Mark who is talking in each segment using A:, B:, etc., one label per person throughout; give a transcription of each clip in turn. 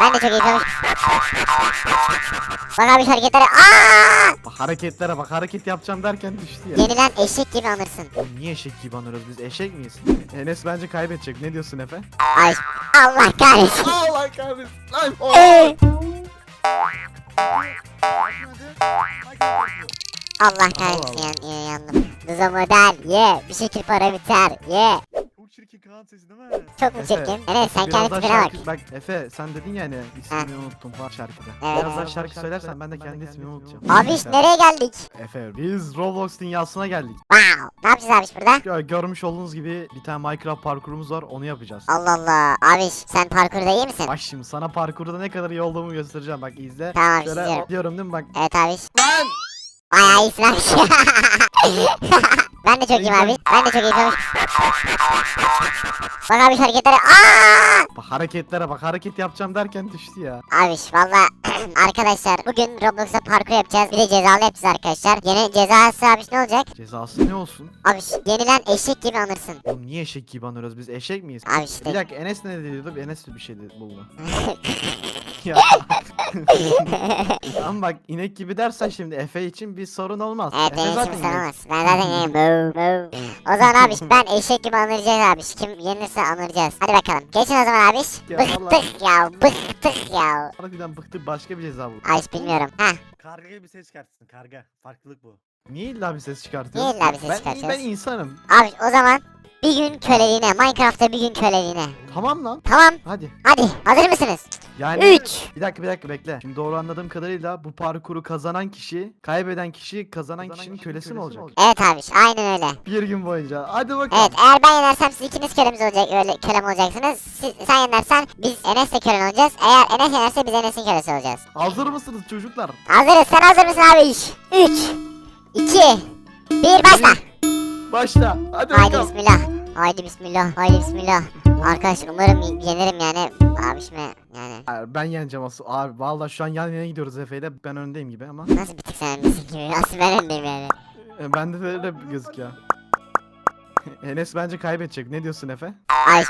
A: Ben de çok heyecanlıyım. Bak abi şu hareketlere. Aa!
B: Bak hareketlere bak hareket yapacağım derken düştü ya.
A: Yenilen eşek gibi anırsın.
B: Oğlum niye eşek gibi anıyoruz biz eşek miyiz? Enes bence kaybedecek ne diyorsun Efe?
A: Ay Allah kahretsin.
B: Allah kahretsin lan.
A: Ee, Allah kahretsin
B: Allah.
A: yan, yan, yandım. Hızlı model ye. Bir şekil para biter ye.
C: Kaan sesi değil mi?
A: Çok mu çirkin? Evet sen
B: Biraz
A: kendi
B: daha
A: tipine bak.
B: şarkı- Bak Efe sen dedin ya hani ismini unuttum falan şarkıda.
A: Evet.
B: Biraz daha şarkı söylersen ben de kendi ismimi unutacağım.
A: Abi iş nereye geldik?
B: Efe biz Roblox dünyasına geldik.
A: Wow. Ne yapacağız abi burada?
B: Gö- görmüş olduğunuz gibi bir tane Minecraft parkurumuz var onu yapacağız.
A: Allah Allah. Abi sen parkurda iyi misin?
B: Bak şimdi sana parkurda ne kadar iyi olduğumu göstereceğim bak izle.
A: Tamam abi
B: Şöyle
A: izliyorum.
B: diyorum değil mi bak.
A: Evet abi.
B: Lan!
A: Bayağı iyisin abi. ben de çok iyiyim abi. Ben de çok iyiyim. Bak abi şu hareketlere. Aa!
B: Bak hareketlere bak hareket yapacağım derken düştü ya.
A: Abi valla arkadaşlar bugün Roblox'ta parkur yapacağız. Bir de cezalı yapacağız arkadaşlar. Yeni cezası abi ne olacak?
B: Cezası ne olsun?
A: Abi yenilen eşek gibi anırsın.
B: Oğlum niye eşek gibi anıyoruz biz eşek miyiz?
A: Abi
B: Bir
A: işte.
B: dakika Enes ne diyordu? Enes bir şey dedi buldu. ya. Ama bak inek gibi dersen şimdi Efe için bir sorun olmaz.
A: Evet
B: Efe
A: benim için
B: inek.
A: sanamaz. Ben zaten iyiyim. O zaman abi ben eşek gibi anıracağız abi. Kim yenirse anıracağız. Hadi bakalım. Geçin o zaman abi.
B: Ya
A: Bıktık ya. Bıktık ya.
B: Harbiden bıktı başka bir ceza bu.
A: Ay hiç bilmiyorum. Heh.
C: Karga gibi ses çıkartırsın karga. Farklılık bu.
B: Niye illa bir ses çıkartıyorsun?
A: Niye illa bir ses
B: ben,
A: çıkartıyoruz?
B: Ben insanım.
A: Abi o zaman bir gün köleliğine. Minecraft'ta bir gün köleliğine.
B: Tamam lan.
A: Tamam.
B: Hadi.
A: Hadi. Hazır mısınız?
B: Yani
A: 3.
B: bir dakika bir dakika bekle. Şimdi doğru anladığım kadarıyla bu parkuru kazanan kişi, kaybeden kişi kazanan kişinin kölesi mi olacak?
A: Evet abi. Aynen öyle.
B: Bir gün boyunca. Hadi bakalım.
A: Evet eğer ben yenersem siz ikiniz kölemiz olacak öyle kölem olacaksınız. Siz, sen yenersen biz Enes'le kölen olacağız. Eğer Enes yenerse biz Enes'in kölesi olacağız.
B: Hazır mısınız çocuklar?
A: Hazırız. Sen hazır mısın abi iş? 3 2 1 başla.
B: Başla. Hadi
A: Haydi
B: bakalım.
A: bismillah. Haydi bismillah. Haydi bismillah. Arkadaşlar umarım yenirim yani. Abişime yani.
B: Ben yeneceğim asıl. Abi vallahi şu an yan yana gidiyoruz Efe'yle. Ben öndeyim gibi ama.
A: Nasıl bir tık sen öndesin gibi. Asıl ben öndeyim yani.
B: E, Bende de öyle gözüküyor. Enes bence kaybedecek. Ne diyorsun Efe?
A: Ay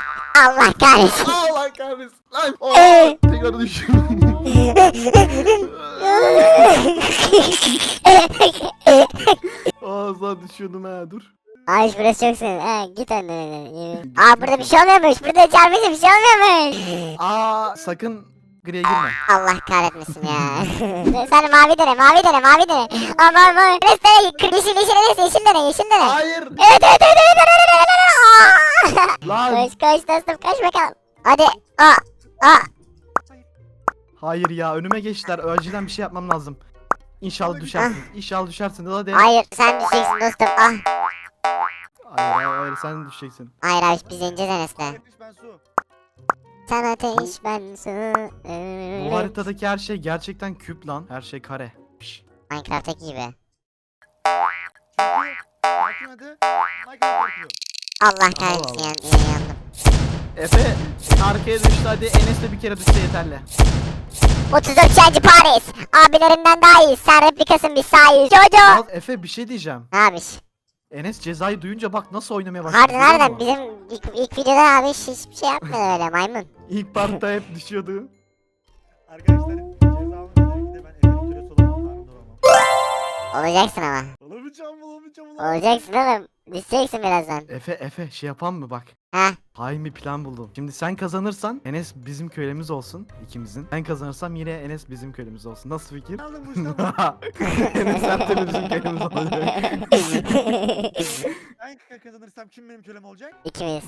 A: Allah kahretsin.
B: Allah kahretsin. Lan.
A: Ee.
B: Tekrar düşüyorum. Ağzına düşüyordum ha dur.
A: Ay burası çok senin. Ha, git önden. Aa burada bir şey olmuyormuş. Burada çarpınca bir şey olmuyormuş.
B: Aa sakın griye girme.
A: Allah kahretmesin ya. Sen mavi dene, mavi dene, mavi dene. Enes dene, kır- yeşil, yeşil, Enes, yeşil dene, yeşil dene.
B: Hayır.
A: Evet, evet, evet, evet, evet, evet, evet!
B: Lan.
A: Koş, koş dostum, koş bakalım. Hadi. Aa, aa.
B: Hayır ya önüme geçtiler. Acilen bir şey yapmam lazım. İnşallah düşersin. İnşallah düşersin. Hadi.
A: Hayır, sen düşeceksin dostum. Ah.
B: Hayır, hayır, hayır sen düşeceksin.
A: Hayır abi, biz yeneceğiz Enes'le.
C: Ben su.
A: Sen ateş, ben su.
B: Bu haritadaki her şey gerçekten küp lan. Her şey kare. Piş.
A: Minecraft'taki gibi.
C: Adı. Minecraft.
A: Allah kahretsin,
B: Allah.
A: yan, yan, yandım.
B: Efe arkaya düştü hadi Enes de bir kere düşse yeterli.
A: 34 Çaycı Paris. Abilerinden daha iyi. Sen replikasın biz sahiyiz. Jojo.
B: Efe bir şey diyeceğim.
A: Ne abi?
B: Enes cezayı duyunca bak nasıl oynamaya başladı.
A: Harbi
B: biliyor
A: nereden?
B: musun?
A: Bizim ilk, ilk videoda abi hiç- hiçbir şey yapmıyor öyle maymun.
B: İlk partta hep düşüyordu.
C: Arkadaşlar
A: Olacaksın ama.
C: Olamayacağım olamayacağım olamayacağım.
A: Olacaksın oğlum. Düşeceksin birazdan.
B: Efe Efe şey yapan mı bak.
A: Ha?
B: Hain bir plan buldum. Şimdi sen kazanırsan Enes bizim kölemiz olsun ikimizin. Ben kazanırsam yine Enes bizim kölemiz olsun. Nasıl fikir?
C: Aldım bu işten.
B: Enes türlü bizim kölemiz olacak.
C: Ben kazanırsam kim benim kölem olacak?
A: İkimiz.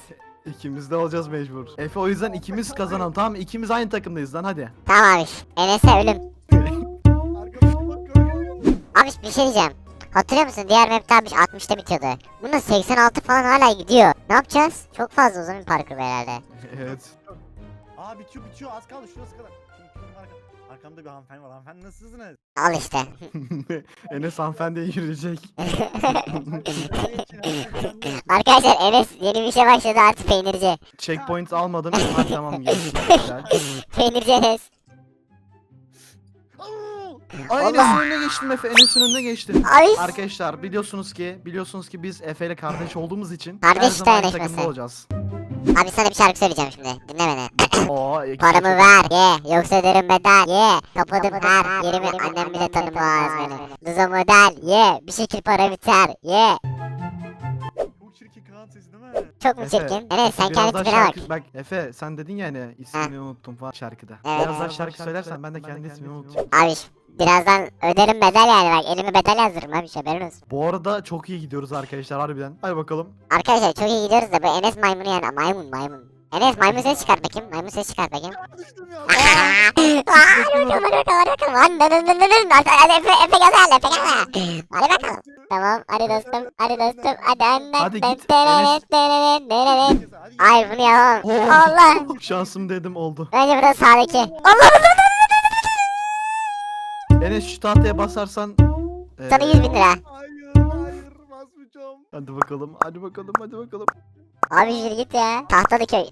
B: İkimiz de olacağız mecbur. Efe o yüzden ikimiz kazanalım tamam mı? İkimiz aynı takımdayız lan hadi.
A: Tamam abi. Enes'e ölüm. Abi bir şey diyeceğim. Hatırlıyor musun? Diğer map'te abi 60'ta bitiyordu. Bunun 86 falan hala gidiyor. Ne yapacağız? Çok fazla uzun bir parkur herhalde.
B: Evet.
C: Aa bitiyor bitiyor az kaldı şurası kadar. Arka- Arkamda bir hanımefendi var. Hanımefendi nasılsınız?
A: Al işte.
B: Enes hanımefendiye yürüyecek.
A: Arkadaşlar Enes yeni bir işe başladı artık peynirci.
B: Checkpoint almadım. Ha tamam geçtim. Güzel.
A: Peynirci Enes. Allah.
B: Enes'in önüne geçtim Efe. Enes'in önüne geçtim.
A: Ay.
B: Arkadaşlar biliyorsunuz ki biliyorsunuz ki biz Efe ile kardeş olduğumuz için
A: Kardeş
B: her zaman
A: dayanışması.
B: takımda olacağız.
A: Abi sana bir şarkı söyleyeceğim şimdi. Dinle beni.
B: Oo, iki
A: Paramı ver ye yoksa öderim bedel ye Kapadım her yerimi annem bile tanımaz beni Duza model ye bir şekil para biter ye
C: Çok
A: mu
B: Efe,
A: çirkin? Evet sen kendi tipine bak
B: şarkı- Bak Efe sen dedin ya hani ismini unuttum falan şarkıda.
A: Evet.
B: Biraz daha şarkı söylersen ben de kendi ismimi unutayım.
A: Abi birazdan öderim bedel yani bak elime bedel yazdırırım abi haberin olsun
B: Bu arada çok iyi gidiyoruz arkadaşlar harbiden. Hadi bakalım.
A: Arkadaşlar çok iyi gidiyoruz da bu Enes maymunu yani maymun maymun Enes maymun ses çıkart bakayım maymun ses çıkart bakayım.
C: Düştüm ya.
A: Hadi bakalım. Tamam hadi dostum hadi dostum. Hadi anne.
B: Hadi git,
A: Ay bunu yapamam
B: Oh.
A: Allah.
B: Şansım dedim oldu.
A: Bence burası sağdaki. Allah.
B: Enes şu tahtaya basarsan.
A: Sana
B: eee,
A: 100 bin lira.
C: Hayır hayır basmayacağım.
B: Hadi bakalım hadi bakalım hadi bakalım.
A: Abi yürü git ya Tahtalı köy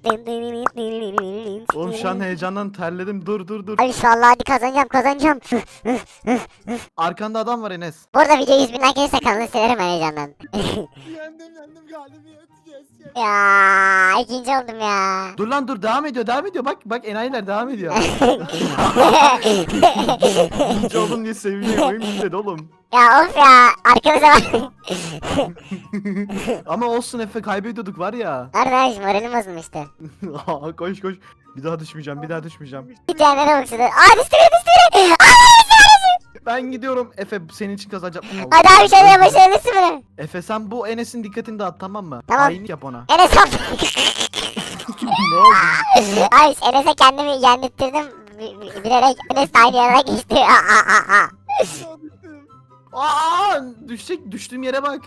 B: Oğlum şu an heyecandan terledim dur dur dur.
A: Abi inşallah hadi kazanacağım kazanacağım
B: Arkanda adam var Enes.
A: Bu arada video 100 bin like gelirse kanalı silerim ben heyecandan
C: Yendim yendim galibiyet. Yes yes.
A: Ya ikinci oldum ya
B: Dur lan dur devam ediyor devam ediyor bak bak enayiler devam ediyor. İkinci oldum diye seviniyor oyun bitmedi oğlum.
A: Ya of ya arkamıza bak
B: Ama olsun Efe kaybediyorduk var ya.
A: Abi moralim bozulmuştu
B: Aa, koş koş. Bir daha düşmeyeceğim bir daha düşmeyeceğim.
A: Bir tane de boksudu Aa düştü biri düştü biri
B: Ben gidiyorum Efe senin için kazanacağım. Allah.
A: Hadi abi şöyle başarılısı biri
B: Efe sen bu Enes'in dikkatini dağıt tamam mı?
A: Tamam.
B: Hainlik yap ona.
A: Enes yap
B: ne oldu?
A: Ay Enes'e kendimi yendirttirdim bi- bi- bilerek Enes de aynı yerine geçti Aa, aa, aa, aa.
B: Düşecek düştüğüm yere bak.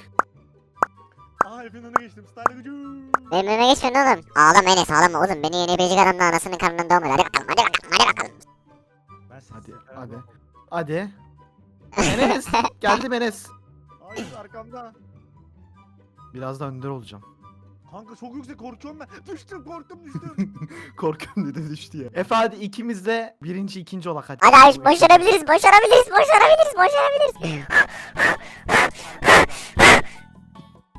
C: Aa Efe'nin önüne geçtim. Style gücü.
A: Benim önüme geçmedin oğlum Ağlama Enes ağlama oğlum beni yenebilecek adam da anasının karnından doğmadı Hadi bakalım hadi bakalım hadi bakalım
C: Ben sessiz
B: Hadi
C: karar
B: hadi. Hadi. Enes geldim Enes.
C: Hayır arkamda.
B: Biraz daha önde olacağım.
C: Kanka çok yüksek korkuyorum ben. Düştüm korktum düştüm.
B: Korkuyorum dedi düştü ya. Efe hadi ikimiz de birinci ikinci olak hadi.
A: Hadi abi başarabiliriz başarabiliriz başarabiliriz başarabiliriz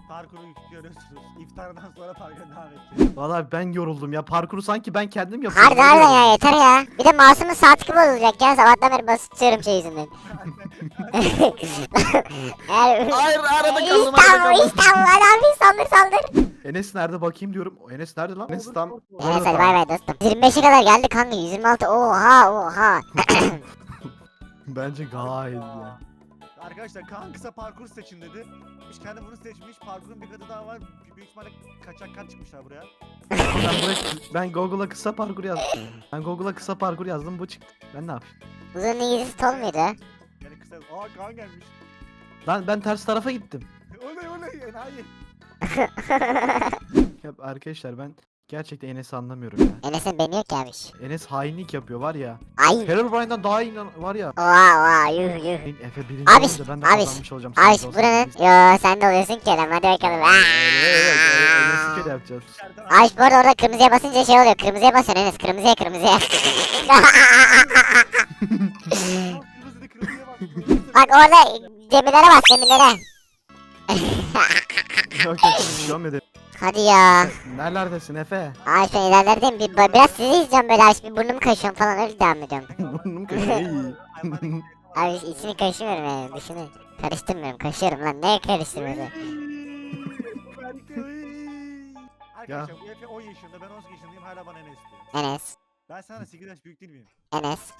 C: Parkuru görüyorsunuz. İftardan sonra parka devam edeceğiz.
B: Valla ben yoruldum ya parkuru sanki ben kendim yapıyorum.
A: Hadi harbiden ya yeter ya Bir de mouse'umun sağ tıkı bozulacak ya sabahtan beri basıp tutuyorum şey yüzünden
B: Hayır arada kaldım arada
A: İstanbul
B: kaldım.
A: İstanbul hadi abi saldır saldır
B: Enes nerede bakayım diyorum. O Enes nerede lan? Enes tam.
A: Enes hadi bay bay dostum 25'e kadar geldik kanka 126 oha oha
B: Bence gayet ya.
C: Arkadaşlar Kaan kısa parkur seçin dedi. Biz kendi bunu seçmiş. Parkurun bir katı daha var. Büyük ihtimalle kaçak kat çıkmışlar buraya.
B: Ben, buraya- ben Google'a kısa parkur yazdım. Ben Google'a kısa parkur yazdım bu çıktı. Ben ne yapayım?
A: Uzun İngilizce tol muydu?
C: Yani kısa... Aa Kaan gelmiş.
B: Lan ben ters tarafa gittim.
C: oley oley enayi.
B: Ya arkadaşlar ben gerçekten Enes'i anlamıyorum ya.
A: Enes'in beni yok ya abi
B: Enes hainlik yapıyor var ya.
A: Ay
B: Herobrine'den daha iyi inan- var ya.
A: oha oha yuh yuh
B: Benim Efe birinci
A: Abi,
B: olunca ben de
A: abi,
B: kazanmış olacağım.
A: Abi
B: Sen de
A: buranın
B: olsan.
A: yo sen de oluyorsun ki oğlum hadi bakalım Aa!
B: Enes'i kere yapacağız.
A: Ay bu arada orada kırmızıya basınca şey oluyor kırmızıya basıyorsun Enes kırmızıya kırmızıya.
C: Bak
A: orada demirlere bas demirlere
B: Yok yok olmadı.
A: Hadi ya.
B: Nerelerdesin Efe?
A: Ay ben ilerlerdeyim. Bir, biraz sizi izleyeceğim böyle. Aç bir burnumu kaşıyorum falan öyle devam ediyorum.
B: Burnum kaşıyor iyi.
A: Abi içini kaşımıyorum yani dışını karıştırmıyorum. Kaşıyorum lan. Neye karıştırmıyorum
C: Arkadaşlar bu Efe 10 yaşında ben 18 yaşındayım hala bana Enes diyor.
A: Enes
C: Ben sana 8 yaş büyük değil miyim?
A: Enes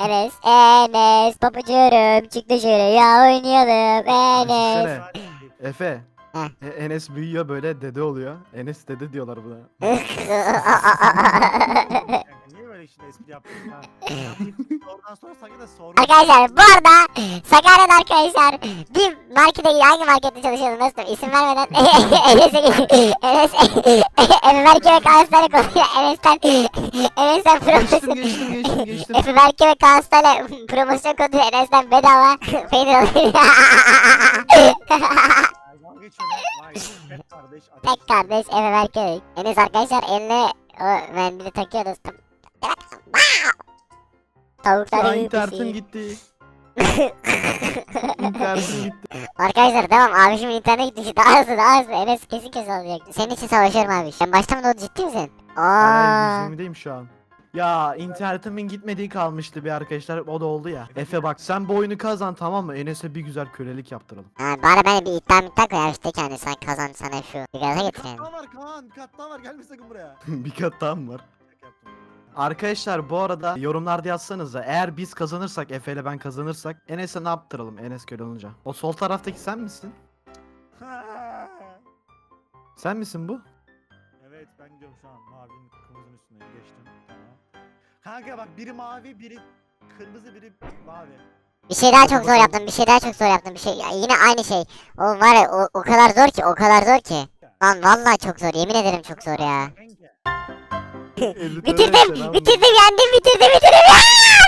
A: Enes Enes papucuğum çık dışarı ya oynayalım Enes.
B: Efe.
A: Heh.
B: E- Enes büyüyor böyle dede oluyor. Enes dede diyorlar buna.
C: Niye böyle şimdi espri yaptın ha? Oradan sonra sanki de sordum.
A: Arkadaşlar bu arada Sakarya'da arkadaşlar bir markete hangi markette çalışıyordum dostum isim vermeden Enes'e Enes Efe ve Kaan Hastane konuşuyor Enes'ten Enes'ten
B: geçtim
A: promosyon
B: geçtim geçtim geçtim.
A: Efe Berke ve Hastane promosyon kodu Enes'ten bedava peynir alıyor
C: tek kardeş. ateş.
A: Tek kardeş Efe Berke Enes arkadaşlar eline o mendili takıyor dostum
B: an
A: Tavukların
B: internetim gitti. internetim gitti.
A: Arkadaşlar tamam abişimin internet gitti. Daha hızlı daha hızlı. Enes kesin kesin olacak. Senin için savaşıyorum abi. Sen baştan mı doğdu ciddi misin? Aa.
B: Ben 120'deyim şu an. Ya internetimin gitmediği kalmıştı bir arkadaşlar o da oldu ya. Efe bak sen bu oyunu kazan tamam mı? Enes'e bir güzel kölelik yaptıralım.
A: Ha, bana ben bir iddia iddia koy abi işte yani sen kazan sana şu. Bir gaza
C: Bir kat daha var Kaan. Bir kat daha var. Gelme sakın buraya.
B: bir kat daha mı var? Arkadaşlar bu arada yorumlarda yazsanıza eğer biz kazanırsak Efe ile ben kazanırsak Enes'e ne yaptıralım Enes köle olunca. O sol taraftaki sen misin? Sen misin bu?
C: Gidiyorum şu an. Mavinin kırmızının üstüne geçtim. Tamam. Kanka bak biri mavi biri kırmızı biri mavi.
A: Bir şey daha çok zor yaptım. Bir şey daha çok zor yaptım. Bir şey ya yine aynı şey. Oğlum var ya o, o kadar zor ki o kadar zor ki. Lan vallahi çok zor. Yemin ederim çok zor ya. Bitirdim. Bitirdim yendim bitirdim bitirdim. Ya,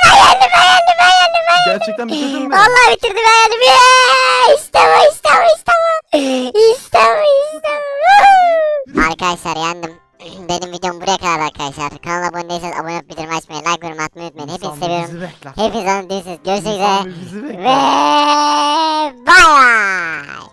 A: ben yendim ben yendim ben yendim ben.
B: Gerçekten bitirdin mi?
A: Vallahi bitirdim ben yendim. Ya, İşte bu işte bu işte bu. İşte bu işte bu. Arkadaşlar yendim. Benim videom buraya kadar arkadaşlar. Kanala abone değilseniz abone olup bildirim açmayı, like yorum atmayı unutmayın. Hepinizi seviyorum. Hepinizi anlatıyorsunuz. Görüşmek üzere.
B: Ve bay
A: bay.